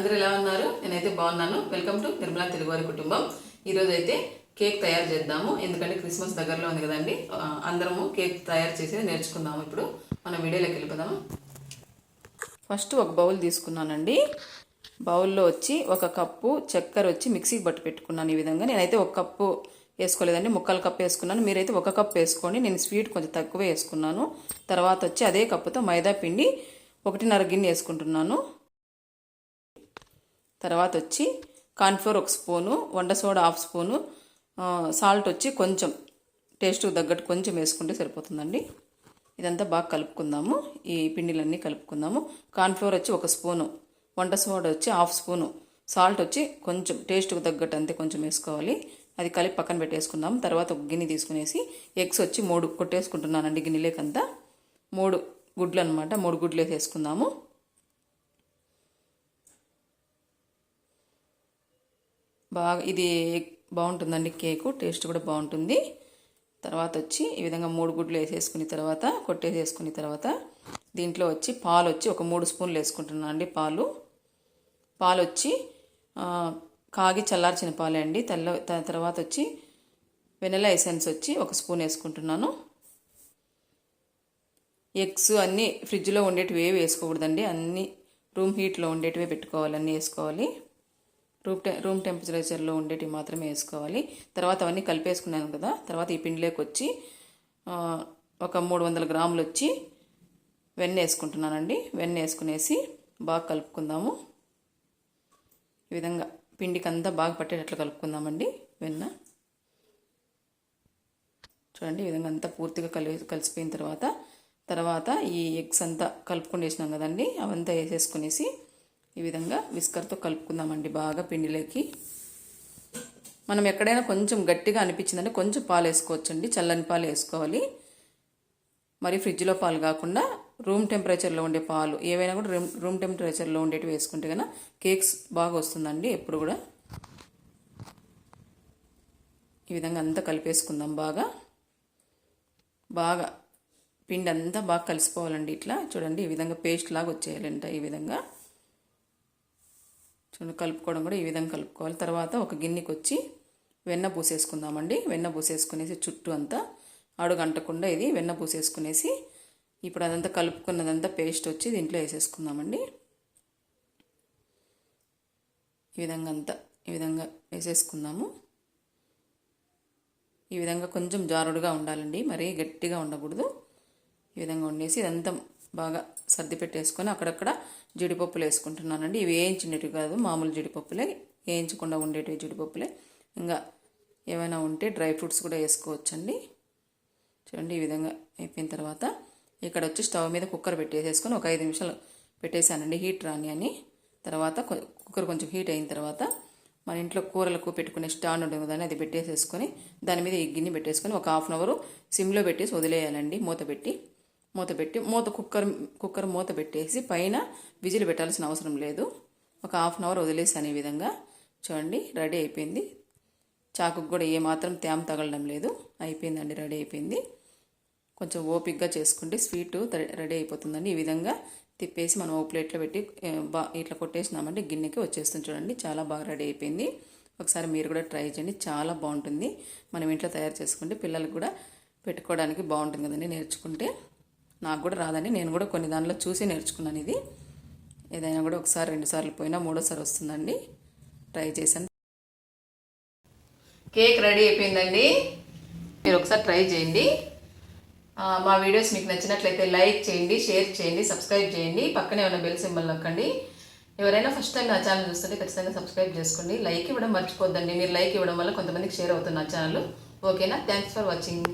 అందరూ ఎలా ఉన్నారు? నేనైతే బాగున్నాను. వెల్కమ్ టు నిర్మలా తెలుగువారి కుటుంబం. ఈరోజు అయితే కేక్ తయారు చేద్దాము. ఎందుకంటే క్రిస్మస్ దగ్గరలో ఉంది కదండి. అందరము కేక్ తయారు చేసి నేర్చుకుందాము ఇప్పుడు. మనం వీడియోలోకి వెళ్ళిపోదాము? ఫస్ట్ ఒక బౌల్ తీసుకున్నానండి. బౌల్లో వచ్చి ఒక కప్పు చక్కెర వచ్చి మిక్సీకి పట్టు పెట్టుకున్నాను ఈ విధంగా. నేనైతే ఒక కప్పు వేసుకోలేదండి. ముక్కలు కప్పు వేసుకున్నాను. మీరైతే ఒక కప్పు వేసుకోండి. నేను స్వీట్ కొంచెం తక్కువ వేసుకున్నాను. తర్వాత వచ్చి అదే కప్పుతో మైదా పిండి ఒకటిన్నర గిన్నె వేసుకుంటున్నాను. తర్వాత వచ్చి కార్న్ఫ్లోర్ ఒక స్పూను వంట సోడా హాఫ్ స్పూను సాల్ట్ వచ్చి కొంచెం టేస్ట్కి తగ్గట్టు కొంచెం వేసుకుంటే సరిపోతుందండి. ఇదంతా బాగా కలుపుకుందాము. ఈ పిండిలన్నీ కలుపుకుందాము. కార్న్ఫ్లోర్ వచ్చి ఒక స్పూను వంట సోడా వచ్చి హాఫ్ స్పూను సాల్ట్ వచ్చి కొంచెం టేస్ట్కి తగ్గట్టు అంతే కొంచెం వేసుకోవాలి. అది కలిపి పక్కన పెట్టేసుకుందాం తర్వాత ఒక గిన్నె తీసుకునేసి ఎగ్స్ వచ్చి మూడు కొట్టేసుకుంటున్నానండి గిన్నెలేకంతా. మూడు గుడ్లు అనమాట మూడు గుడ్లు వేసేసుకుందాము బాగా ఇది బాగుంటుందండి కేకు టేస్ట్ కూడా బాగుంటుంది. తర్వాత వచ్చి ఈ విధంగా మూడు గుడ్లు వేసేసుకున్న తర్వాత కొట్టేసేసుకున్న తర్వాత దీంట్లో వచ్చి పాలు వచ్చి ఒక మూడు స్పూన్లు వేసుకుంటున్నాను అండి పాలు. పాలు వచ్చి కాగి చల్లార్చిన పాలే అండి. తెల్ల తర్వాత వచ్చి వెనెలా ఎసెన్స్ వచ్చి ఒక స్పూన్ వేసుకుంటున్నాను. ఎగ్స్ అన్నీ ఫ్రిడ్జ్లో ఉండేటివి ఏవి వేసుకోకూడదండి. అన్నీ రూమ్ హీట్లో ఉండేటివే పెట్టుకోవాలి అన్నీ వేసుకోవాలి. రూమ్ టె రూమ్ టెంపరేచర్లో ఉండేటివి మాత్రమే వేసుకోవాలి. తర్వాత అవన్నీ కలిపేసుకున్నాను కదా తర్వాత ఈ పిండిలోకి వచ్చి ఒక మూడు వందల గ్రాములు వచ్చి వెన్న వేసుకుంటున్నానండి. వెన్న వేసుకునేసి బాగా కలుపుకుందాము. ఈ విధంగా పిండికి అంతా బాగా పట్టేటట్లు కలుపుకుందామండి వెన్న. చూడండి ఈ విధంగా అంతా పూర్తిగా కలి కలిసిపోయిన తర్వాత తర్వాత ఈ ఎగ్స్ అంతా కలుపుకొని వేసినాం కదండి అవంతా వేసేసుకునేసి ఈ విధంగా విస్కర్తో కలుపుకుందామండి. బాగా పిండిలోకి. మనం ఎక్కడైనా కొంచెం గట్టిగా అనిపించిందంటే కొంచెం పాలు వేసుకోవచ్చండి. చల్లని పాలు వేసుకోవాలి. మరి ఫ్రిడ్జ్లో పాలు కాకుండా రూమ్ టెంపరేచర్లో ఉండే పాలు ఏవైనా కూడా రూమ్ రూమ్ టెంపరేచర్లో ఉండేటివి వేసుకుంటే కన్నా కేక్స్ బాగా వస్తుందండి ఎప్పుడు కూడా. ఈ విధంగా అంతా కలిపేసుకుందాం బాగా. బాగా పిండి అంతా బాగా కలిసిపోవాలండి ఇట్లా. చూడండి ఈ విధంగా పేస్ట్ లాగా వచ్చేయాలంట ఈ విధంగా. చూడండి కలుపుకోవడం కూడా ఈ విధంగా కలుపుకోవాలి. తర్వాత ఒక గిన్నెకి వచ్చి వెన్న పూసేసుకుందామండి. వెన్న పూసేసుకునేసి చుట్టూ అంతా అడుగు అంటకుండా ఇది వెన్న పూసేసుకునేసి ఇప్పుడు అదంతా కలుపుకున్నదంతా పేస్ట్ వచ్చి దీంట్లో వేసేసుకుందామండి. ఈ విధంగా అంతా ఈ విధంగా వేసేసుకుందాము. ఈ విధంగా కొంచెం జారుడుగా ఉండాలండి. మరీ గట్టిగా ఉండకూడదు. ఈ విధంగా ఉండేసి ఇదంతా బాగా సర్ది పెట్టేసుకొని అక్కడక్కడ జీడిపప్పులు వేసుకుంటున్నానండి. ఇవి వేయించినవి కాదు మామూలు జీడిపప్పులే. వేయించకుండా ఉండేటివి జీడిపప్పులే. ఇంకా ఏమైనా ఉంటే డ్రై ఫ్రూట్స్ కూడా వేసుకోవచ్చండి. చూడండి ఈ విధంగా అయిపోయిన తర్వాత ఇక్కడ వచ్చి స్టవ్ మీద కుక్కర్ పెట్టేసేసుకొని ఒక ఐదు నిమిషాలు పెట్టేశానండి. హీట్ రాని అని. తర్వాత కుక్కర్ కొంచెం హీట్ అయిన తర్వాత మన ఇంట్లో కూరలకు పెట్టుకునే స్టాండ్ ఉంటుంది కదండి అది పెట్టేసేసుకొని దాని మీద ఈ గిన్నె పెట్టేసుకొని ఒక హాఫ్ అన్ అవర్ సిమ్లో పెట్టేసి వదిలేయాలండి మూత పెట్టి. మూత పెట్టి మూత కుక్కర్ కుక్కర్ మూత పెట్టేసి పైన విజిల్ పెట్టాల్సిన అవసరం లేదు. ఒక హాఫ్ అన్ అవర్ వదిలేసాను విధంగా. చూడండి రెడీ అయిపోయింది. చాకుకు కూడా ఏమాత్రం తేమ తగలడం లేదు. అయిపోయిందండి రెడీ అయిపోయింది. కొంచెం ఓపిక్గా చేసుకుంటే స్వీట్ రెడీ అయిపోతుందండి. ఈ విధంగా తిప్పేసి మనం ఓ ప్లేట్లో పెట్టి బా ఇట్లా కొట్టేసినామంటే గిన్నెకి వచ్చేస్తుంది చూడండి. చాలా బాగా రెడీ అయిపోయింది. ఒకసారి మీరు కూడా ట్రై చేయండి. చాలా బాగుంటుంది. మనం ఇంట్లో తయారు చేసుకుంటే పిల్లలకు కూడా పెట్టుకోవడానికి బాగుంటుంది కదండి నేర్చుకుంటే. నాకు కూడా రాదండి. నేను కూడా కొన్ని దానిలో చూసి నేర్చుకున్నాను ఇది. ఏదైనా కూడా ఒకసారి రెండు సార్లు పోయినా మూడోసారి వస్తుందండి. ట్రై చేశాను. కేక్ రెడీ అయిపోయిందండి. మీరు ఒకసారి ట్రై చేయండి. మా వీడియోస్ మీకు నచ్చినట్లయితే లైక్ చేయండి షేర్ చేయండి సబ్స్క్రైబ్ చేయండి. పక్కనే ఉన్న బెల్ సింబల్ నొక్కండి. ఎవరైనా ఫస్ట్ టైం నా ఛానల్ చూస్తుంటే ఖచ్చితంగా సబ్స్క్రైబ్ చేసుకోండి. లైక్ ఇవ్వడం మర్చిపోద్దండి. మీరు లైక్ ఇవ్వడం వల్ల కొంతమందికి షేర్ అవుతుంది నా ఛానల్ ఓకేనా థ్యాంక్స్ ఫర్ వాచింగ్